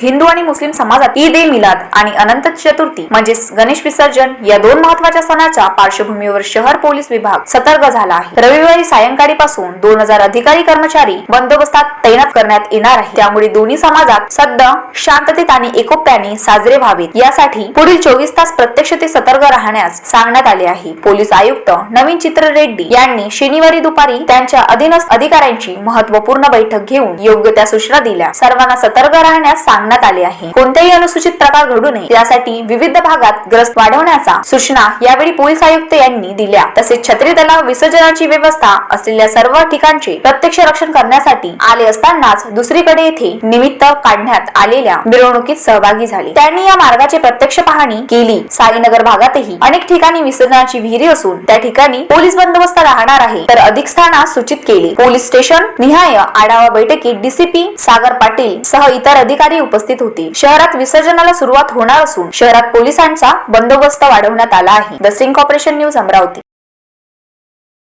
हिंदू आणि मुस्लिम समाजात ईद ए मिलाद आणि अनंत चतुर्थी म्हणजेच गणेश विसर्जन या दोन महत्त्वाच्या सणाच्या पार्श्वभूमीवर शहर पोलीस विभाग सतर्क झाला आहे. रविवारी सायंकाळी पासून दोन हजार अधिकारी कर्मचारी बंदोबस्तात तैनात करण्यात येणार आहे त्यामुळे दोन्ही समाजात सध्या शांततेत आणि एकोप्याने साजरे व्हावेत. यासाठी पुढील चोवीस तास प्रत्यक्ष ते सतर्क राहण्यास सांगण्यात आले आहे. पोलीस आयुक्त नवीन चित्र रेड्डी यांनी शनिवारी दुपारी त्यांच्या अधीनस्थ अधिकाऱ्यांची महत्त्वपूर्ण बैठक घेऊन योग्य त्या सूचना दिल्या. सर्वांना सतर्क राहण्यास सांग सांगण्यात आले आहे. कोणत्याही अनुसूचित प्रकार घडू नये. यासाठी विविध भागात ग्रस्त वाढवण्याचा सूचना यावेळी पोलीस आयुक्त यांनी दिल्या. तसेच छत्री दला विसर्जनाची व्यवस्था असलेल्या सर्व ठिकाणचे प्रत्यक्ष रक्षण करण्यासाठी आले असतानाच दुसरीकडे येथे निमित्त काढण्यात आलेल्या मिरवणुकीत सहभागी झाले. त्यांनी या मार्गाची प्रत्यक्ष पाहणी केली. साईनगर भागातही अनेक ठिकाणी विसर्जनाची विहिरी असून त्या ठिकाणी पोलीस बंदोबस्त राहणार आहे. तर अधिक स्थानात सूचित केले. पोलीस स्टेशन निहाय आढावा बैठकीत डीसीपी सागर पाटील सह इतर अधिकारी उपस्थित होते. शहरात विसर्जनाला सुरुवात होणार असून शहरात पोलिसांचा बंदोबस्त वाढवण्यात आला आहे. The sting operation news Amravati.